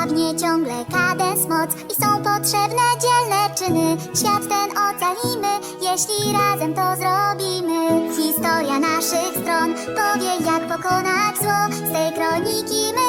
pragnie ciągle kadens moc I są potrzebne dzielne czyny. Świat ten ocalimy, jeśli razem to zrobimy. Historia naszych stron powie jak pokonać zło. Z tej kroniki my